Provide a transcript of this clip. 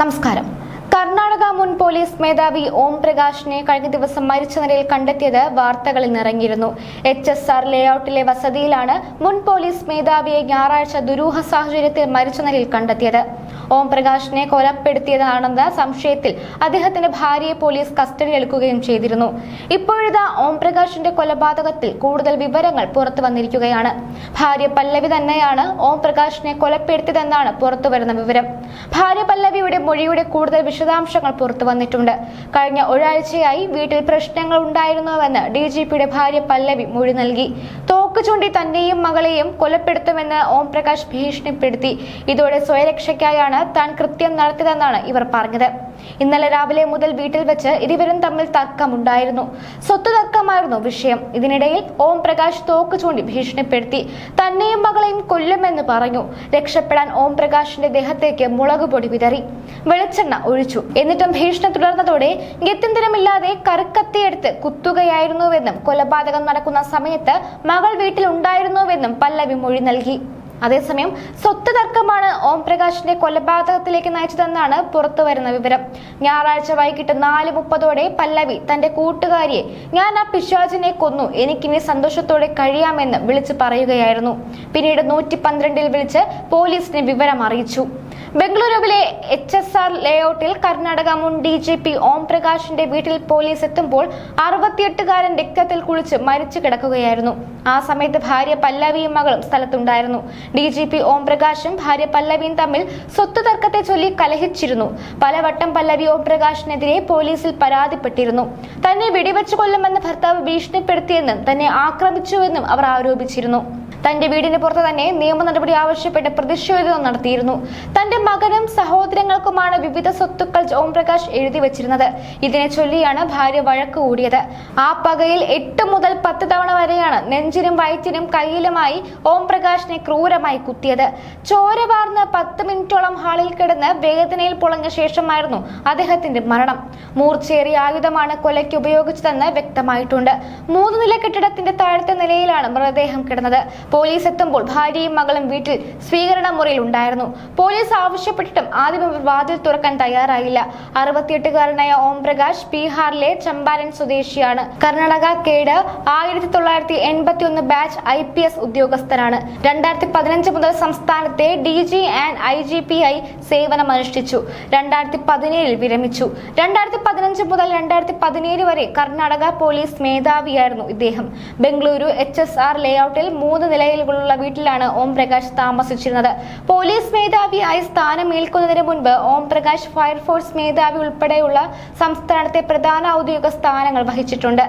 നമസ്കാരം. കർണാടക മുൻ പോലീസ് മേധാവി ഓം പ്രകാശിനെ കഴിഞ്ഞ ദിവസം മരിച്ച നിലയിൽ കണ്ടെത്തിയത് വാർത്തകളിൽ നിറങ്ങിയിരുന്നു എച്ച് എസ് ആർ ലേഔട്ടിലെ വസതിയിലാണ് മുൻ പോലീസ് മേധാവിയെ ഞായറാഴ്ച ദുരൂഹ സാഹചര്യത്തിൽ മരിച്ച നിലയിൽ കണ്ടെത്തിയത്. ഓം പ്രകാശിനെ കൊലപ്പെടുത്തിയതാണെന്ന സംശയത്തിൽ അദ്ദേഹത്തിന്റെ ഭാര്യയെ പോലീസ് കസ്റ്റഡിയിലെടുക്കുകയും ചെയ്തിരുന്നു. ഇപ്പോഴിതാ ഓം പ്രകാശിന്റെ കൊലപാതകത്തിൽ കൂടുതൽ വിവരങ്ങൾ പുറത്തു വന്നിരിക്കുകയാണ്. ഭാര്യ പല്ലവി തന്നെയാണ് ഓം പ്രകാശിനെ കൊലപ്പെടുത്തിയതെന്നാണ് പുറത്തുവരുന്ന വിവരം. ഭാര്യ പല്ലവിയുടെ മൊഴിയുടെ കൂടുതൽ വിശദാംശങ്ങൾ പുറത്തു വന്നിട്ടുണ്ട്. കഴിഞ്ഞ ഒരാഴ്ചയായി വീട്ടിൽ പ്രശ്നങ്ങൾ ഉണ്ടായിരുന്നുവെന്ന് ഡി ജി പിയുടെ ഭാര്യ പല്ലവി മൊഴി നൽകി. തോക്ക് ചൂണ്ടി തന്നെയും മകളെയും കൊലപ്പെടുത്തുമെന്ന് ഓം പ്രകാശ് ഭീഷണിപ്പെടുത്തി. ഇതോടെ സ്വയരക്ഷയ്ക്കായാണ് താൻ കൃത്യം നടത്തിയതെന്നാണ് ഇവർ പറഞ്ഞത്. ഇന്നലെ രാവിലെ മുതൽ വീട്ടിൽ വെച്ച് ഇരുവരും തമ്മിൽ തർക്കമുണ്ടായിരുന്നു. സ്വത്ത് തർക്കമായിരുന്നു വിഷയം. ഇതിനിടയിൽ ഓം പ്രകാശ് തോക്ക് ചൂണ്ടി ഭീഷണിപ്പെടുത്തി തന്നെയും മകളെയും കൊല്ലുമെന്ന് പറഞ്ഞു. രക്ഷപ്പെടാൻ ഓം പ്രകാശിന്റെ ദേഹത്തേക്ക് മുളക് പൊടി വിതറി. വെളിച്ചെണ്ണ ഒഴിച്ചു. എന്നിട്ടും ഭീഷണി തുടർന്നതോടെ ഗത്യന്തരമില്ലാതെ കറുക്കത്തിയെടുത്ത് കുത്തുകയായിരുന്നുവെന്നും കൊലപാതകം നടക്കുന്ന സമയത്ത് മകൾ വീട്ടിൽ ഉണ്ടായിരുന്നുവെന്നും പല്ലവി മൊഴി നൽകി. അതേസമയം സ്വത്ത് തർക്കമാണ് ഓം പ്രകാശിന്റെ കൊലപാതകത്തിലേക്ക് നയിച്ചതെന്നാണ് പുറത്തു വരുന്ന വിവരം. ഞായറാഴ്ച വൈകിട്ട് നാല് മുപ്പതോടെ പല്ലവി തന്റെ കൂട്ടുകാരിയെ ഞാൻ ആ പിശാചിനെ കൊന്നു. എനിക്കിനി സന്തോഷത്തോടെ കഴിയാമെന്ന് വിളിച്ചു പറയുകയായിരുന്നു. പിന്നീട് നൂറ്റി പന്ത്രണ്ടിൽ വിളിച്ച് പോലീസിനെ വിവരം അറിയിച്ചു ബംഗളൂരുവിലെ എച്ച് എസ് ആർ ലേഔട്ടിൽ കർണാടക മുൻ ഡി ജി പി ഓം പ്രകാശിന്റെ വീട്ടിൽ പോലീസ് എത്തുമ്പോൾ അറുപത്തിയെട്ടുകാരൻ രക്തത്തിൽ കുളിച്ച് മരിച്ചു കിടക്കുകയായിരുന്നു. ആ സമയത്ത് ഭാര്യ പല്ലവിയും മകളും സ്ഥലത്തുണ്ടായിരുന്നു. ഡി ജി പി ഓം പ്രകാശും ഭാര്യ പല്ലവിയും തമ്മിൽ സ്വത്ത് തർക്കത്തെ ചൊല്ലി കലഹിച്ചിരുന്നു. പലവട്ടം പല്ലവി ഓം പ്രകാശിനെതിരെ പോലീസിൽ പരാതിപ്പെട്ടിരുന്നു. തന്നെ വെടിവെച്ചു കൊല്ലുമെന്ന് ഭർത്താവ് ഭീഷണിപ്പെടുത്തിയെന്നും തന്നെ ആക്രമിച്ചുവെന്നും അവർ ആരോപിച്ചിരുന്നു. തന്റെ വീടിന് പുറത്ത് തന്നെ നിയമ നടപടി ആവശ്യപ്പെട്ട് പ്രതിഷേധം നടത്തിയിരുന്നു. തന്റെ മകനും സഹോദരങ്ങൾക്കുമാണ് വിവിധ സ്വത്തുക്കൾ ഓം പ്രകാശ് എഴുതി വെച്ചിരുന്നത്. ഇതിനെ ചൊല്ലിയാണ് ഭാര്യ വഴക്ക് കൂടിയത്. ആ പകയിൽ എട്ട് മുതൽ പത്ത് തവണ വരെയാണ് നെഞ്ചിനും വയറ്റിനും കയ്യിലുമായി ഓം പ്രകാശിനെ ക്രൂരമായി കുത്തിയത്. ചോര വാർന്ന് പത്ത് മിനിറ്റോളം ഹാളിൽ കിടന്ന് വേദനയിൽ പൊളഞ്ഞ ശേഷമായിരുന്നു അദ്ദേഹത്തിന്റെ മരണം. മൂർച്ചേറിയ ആയുധമാണ് കൊലയ്ക്ക് ഉപയോഗിച്ചതെന്ന് വ്യക്തമായിട്ടുണ്ട്. മൂന്ന് നില കെട്ടിടത്തിന്റെ താഴത്തെ നിലയിലാണ് മൃതദേഹം കിടന്നത്. പോലീസ് എത്തുമ്പോൾ ഭാര്യയും മകളും വീട്ടിൽ സ്വീകരണ മുറിയിൽ ഉണ്ടായിരുന്നു. പോലീസ് ആവശ്യപ്പെട്ടിട്ടും ആദ്യം ഇവർ വാതിൽ തുറക്കാൻ തയ്യാറായില്ല. അറുപത്തിയെട്ടുകാരനായ ഓം പ്രകാശ് ബീഹാറിലെ ചമ്പാരൻ സ്വദേശിയാണ്. കർണാടക കേഡ് ആയിരത്തി തൊള്ളായിരത്തി എൺപത്തി ഒന്ന് ബാച്ച് ഐ പി എസ് ഉദ്യോഗസ്ഥനാണ്. രണ്ടായിരത്തി പതിനഞ്ച് മുതൽ സംസ്ഥാനത്തെ D G and I G P ആയി സേവനമനുഷ്ഠിച്ചു. രണ്ടായിരത്തി പതിനേഴിൽ വിരമിച്ചു. രണ്ടായിരത്തി പതിനഞ്ച് മുതൽ രണ്ടായിരത്തി പതിനേഴ് വരെ കർണാടക പോലീസ് മേധാവിയായിരുന്നു ഇദ്ദേഹം. ബംഗളൂരു എച്ച് എസ് ആർ ലേഔട്ടിൽ മൂന്ന് നിലയിലുള്ള വീട്ടിലാണ് ഓം പ്രകാശ് താമസിച്ചിരുന്നത്. പോലീസ് മേധാവിയായി സ്ഥാനമേൽക്കുന്നതിന് മുൻപ് ഓം പ്രകാശ് ഫയർഫോഴ്സ് മേധാവി ഉൾപ്പെടെയുള്ള സംസ്ഥാനത്തെ പ്രധാന ഔദ്യോഗിക സ്ഥാനങ്ങൾ വഹിച്ചിട്ടുണ്ട്.